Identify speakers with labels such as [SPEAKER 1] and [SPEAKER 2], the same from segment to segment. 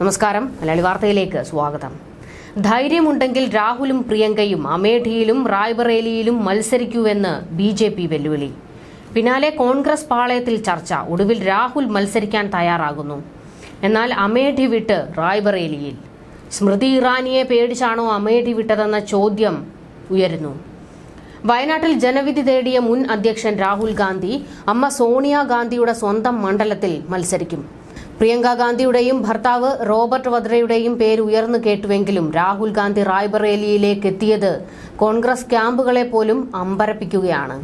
[SPEAKER 1] നമസ്കാരം. മലയാളി വാർത്തയിലേക്ക് സ്വാഗതം. ധൈര്യമുണ്ടെങ്കിൽ രാഹുലും പ്രിയങ്കയും അമേഠിയിലും റായ്ബറേലിയിലും മത്സരിക്കൂവെന്ന് ബി ജെ പി വെല്ലുവിളി. പിന്നാലെ കോൺഗ്രസ് പാളയത്തിൽ ചർച്ച. ഒടുവിൽ രാഹുൽ മത്സരിക്കാൻ തയ്യാറാകുന്നു. എന്നാൽ അമേഠി വിട്ട് റായ്ബറേലിയിൽ. സ്മൃതി ഇറാനിയെ പേടിച്ചാണോ അമേഠി വിട്ടതെന്ന ചോദ്യം ഉയരുന്നു. വയനാട്ടിൽ ജനവിധി തേടിയ മുൻ അധ്യക്ഷൻ രാഹുൽ ഗാന്ധി അമ്മ സോണിയാഗാന്ധിയുടെ സ്വന്തം മണ്ഡലത്തിൽ മത്സരിക്കും. പ്രിയങ്ക ഗാന്ധിയുടെയും ഭർത്താവ് റോബർട്ട് വദ്രയുടെയും പേര് ഉയർന്നു കേട്ടുവെങ്കിലും രാഹുൽ ഗാന്ധി റായ്ബറേലിയിലേക്ക് എത്തിയത് കോൺഗ്രസ് ക്യാമ്പുകളെ പോലും അമ്പരപ്പിക്കുകയാണ്.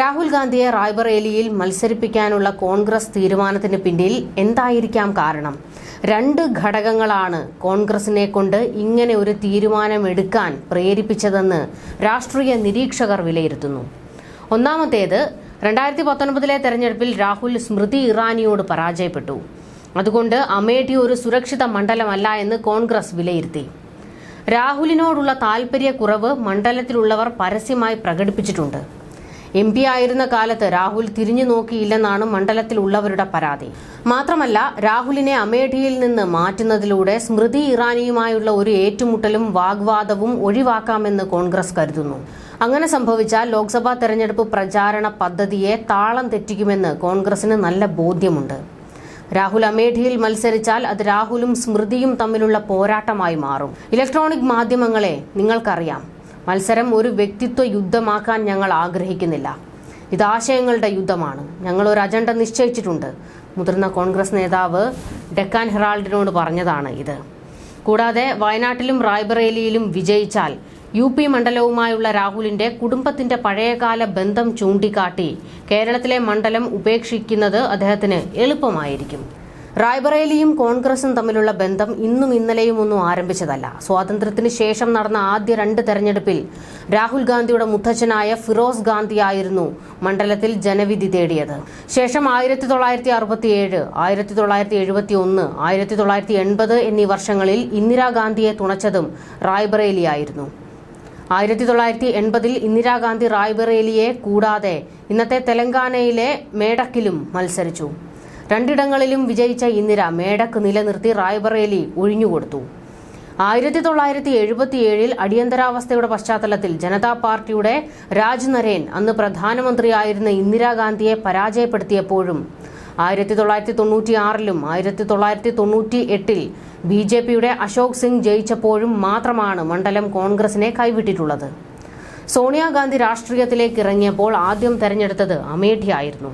[SPEAKER 1] രാഹുൽ ഗാന്ധിയെ റായ്ബറേലിയിൽ മത്സരിപ്പിക്കാനുള്ള കോൺഗ്രസ് തീരുമാനത്തിന് പിന്നിൽ എന്തായിരിക്കാം കാരണം? രണ്ട് ഘടകങ്ങളാണ് കോൺഗ്രസിനെ കൊണ്ട് ഇങ്ങനെ ഒരു തീരുമാനമെടുക്കാൻ പ്രേരിപ്പിച്ചതെന്ന് രാഷ്ട്രീയ നിരീക്ഷകർ വിലയിരുത്തുന്നു. ഒന്നാമത്തേത് രണ്ടായിരത്തി പത്തൊൻപതിലെ തെരഞ്ഞെടുപ്പിൽ രാഹുൽ സ്മൃതി ഇറാനിയോട് പരാജയപ്പെട്ടു. അതുകൊണ്ട് അമേഠി ഒരു സുരക്ഷിത മണ്ഡലമല്ല എന്ന് കോൺഗ്രസ് വിലയിരുത്തി. രാഹുലിനോടുള്ള താൽപര്യക്കുറവ് മണ്ഡലത്തിലുള്ളവർ പരസ്യമായി പ്രകടിപ്പിച്ചിട്ടുണ്ട്. എം പി ആയിരുന്ന കാലത്ത് രാഹുൽ തിരിഞ്ഞു നോക്കിയില്ലെന്നാണ് മണ്ഡലത്തിലുള്ളവരുടെ പരാതി. മാത്രമല്ല രാഹുലിനെ അമേഠിയിൽ നിന്ന് മാറ്റുന്നതിലൂടെ സ്മൃതി ഇറാനിയുമായുള്ള ഒരു ഏറ്റുമുട്ടലും വാഗ്വാദവും ഒഴിവാക്കാമെന്ന് കോൺഗ്രസ് കരുതുന്നു. അങ്ങനെ സംഭവിച്ചാൽ ലോക്സഭാ തെരഞ്ഞെടുപ്പ് പ്രചാരണ പദ്ധതിയെ താളം തെറ്റിക്കുമെന്ന് കോൺഗ്രസിന് നല്ല ബോധ്യമുണ്ട്. രാഹുൽ അമേഠിയിൽ മത്സരിച്ചാൽ അത് രാഹുലും സ്മൃതിയും തമ്മിലുള്ള പോരാട്ടമായി മാറും. ഇലക്ട്രോണിക് മാധ്യമങ്ങളെ നിങ്ങൾക്കറിയാം. മത്സരം ഒരു വ്യക്തിത്വ യുദ്ധമാക്കാൻ ഞങ്ങൾ ആഗ്രഹിക്കുന്നില്ല. ഇത് ആശയങ്ങളുടെ യുദ്ധമാണ്. ഞങ്ങൾ ഒരു അജണ്ട നിശ്ചയിച്ചിട്ടുണ്ട്. മുതിർന്ന കോൺഗ്രസ് നേതാവ് ഡെക്കാൻ ഹെറാൾഡിനോട് പറഞ്ഞതാണ് ഇത്. കൂടാതെ വയനാട്ടിലും റായ്ബറേലിയിലും വിജയിച്ചാൽ യു പി മണ്ഡലവുമായുള്ള രാഹുലിന്റെ കുടുംബത്തിന്റെ പഴയകാല ബന്ധം ചൂണ്ടിക്കാട്ടി കേരളത്തിലെ മണ്ഡലം ഉപേക്ഷിക്കുന്നത് അദ്ദേഹത്തിന് എളുപ്പമായിരിക്കും റായ്ബറേലിയും കോൺഗ്രസും തമ്മിലുള്ള ബന്ധം ഇന്നും ഇന്നലെയും ഒന്നും ആരംഭിച്ചതല്ല. സ്വാതന്ത്ര്യത്തിന് ശേഷം നടന്ന ആദ്യ രണ്ട് തെരഞ്ഞെടുപ്പിൽ രാഹുൽ ഗാന്ധിയുടെ മുത്തച്ഛനായ ഫിറോസ് ഗാന്ധി ആയിരുന്നു മണ്ഡലത്തിൽ ജനവിധി തേടിയത്. ശേഷം ആയിരത്തി തൊള്ളായിരത്തി അറുപത്തിയേഴ് ആയിരത്തി തൊള്ളായിരത്തി എഴുപത്തി ഒന്ന് ആയിരത്തി തൊള്ളായിരത്തി എൺപത് എന്നീ വർഷങ്ങളിൽ ഇന്ദിരാഗാന്ധിയെ തുണച്ചതും റായ്ബറേലിയായിരുന്നു. ആയിരത്തി തൊള്ളായിരത്തി എൺപതിൽ ഇന്ദിരാഗാന്ധി റായ്ബറേലിയെ കൂടാതെ ഇന്നത്തെ തെലങ്കാനയിലെ മേടക്കിലും മത്സരിച്ചു. രണ്ടിടങ്ങളിലും വിജയിച്ച ഇന്ദിര മേടക്ക് നിലനിർത്തി റായ്ബറേലി ഒഴിഞ്ഞുകൊടുത്തു. ആയിരത്തി തൊള്ളായിരത്തി എഴുപത്തിയേഴിൽ അടിയന്തരാവസ്ഥയുടെ പശ്ചാത്തലത്തിൽ ജനതാ പാർട്ടിയുടെ രാജ് നരേൻ അന്ന് പ്രധാനമന്ത്രിയായിരുന്ന ഇന്ദിരാഗാന്ധിയെ പരാജയപ്പെടുത്തിയപ്പോഴും ആയിരത്തി തൊള്ളായിരത്തി തൊണ്ണൂറ്റിയാറിലും ആയിരത്തി തൊള്ളായിരത്തി തൊണ്ണൂറ്റി എട്ടിൽ ബി ജെ പിയുടെ അശോക് സിംഗ് ജയിച്ചപ്പോഴും മാത്രമാണ് മണ്ഡലം കോൺഗ്രസിനെ കൈവിട്ടിട്ടുള്ളത്. സോണിയാഗാന്ധി രാഷ്ട്രീയത്തിലേക്ക് ഇറങ്ങിയപ്പോൾ ആദ്യം തെരഞ്ഞെടുത്തത് അമേഠിയായിരുന്നു.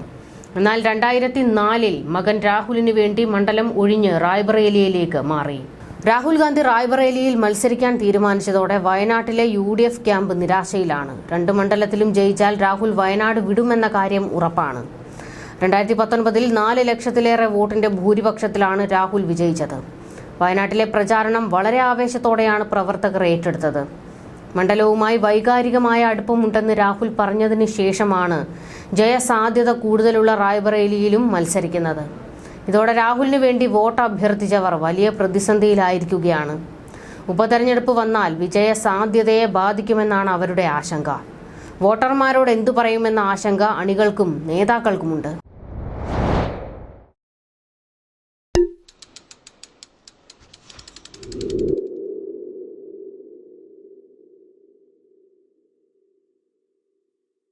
[SPEAKER 1] എന്നാൽ രണ്ടായിരത്തി നാലിൽ മകൻ രാഹുലിന് വേണ്ടി മണ്ഡലം ഒഴിഞ്ഞ് റായ്ബറേലിയയിലേക്ക് മാറി. രാഹുൽ ഗാന്ധി റായ്ബറേലിയിൽ മത്സരിക്കാൻ തീരുമാനിച്ചതോടെ വയനാട്ടിലെ യു ഡി എഫ് ക്യാമ്പ് നിരാശയിലാണ്. രണ്ട് മണ്ഡലത്തിലും ജയിച്ചാൽ രാഹുൽ വയനാട് വിടുമെന്ന കാര്യം ഉറപ്പാണ്. രണ്ടായിരത്തി പത്തൊൻപതിൽ നാല് ലക്ഷത്തിലേറെ വോട്ടിന്റെ ഭൂരിപക്ഷത്തിലാണ് രാഹുൽ വിജയിച്ചത്. വയനാട്ടിലെ പ്രചാരണം വളരെ ആവേശത്തോടെയാണ് പ്രവർത്തകർ ഏറ്റെടുത്തത്. മണ്ഡലവുമായി വൈകാരികമായ അടുപ്പമുണ്ടെന്ന് രാഹുൽ പറഞ്ഞതിന് ശേഷമാണ് ജയസാധ്യത കൂടുതലുള്ള റായ്ബറേലിയിലും മത്സരിക്കുന്നത്. ഇതോടെ രാഹുലിന് വേണ്ടി വോട്ട് അഭ്യർത്ഥിച്ചവർ വലിയ പ്രതിസന്ധിയിലായിരിക്കുകയാണ്. ഉപതെരഞ്ഞെടുപ്പ് വന്നാൽ വിജയ സാധ്യതയെ ബാധിക്കുമെന്നാണ് അവരുടെ ആശങ്ക. വോട്ടർമാരോട് എന്തു പറയുമെന്ന ആശങ്ക അണികൾക്കും നേതാക്കൾക്കുമുണ്ട്.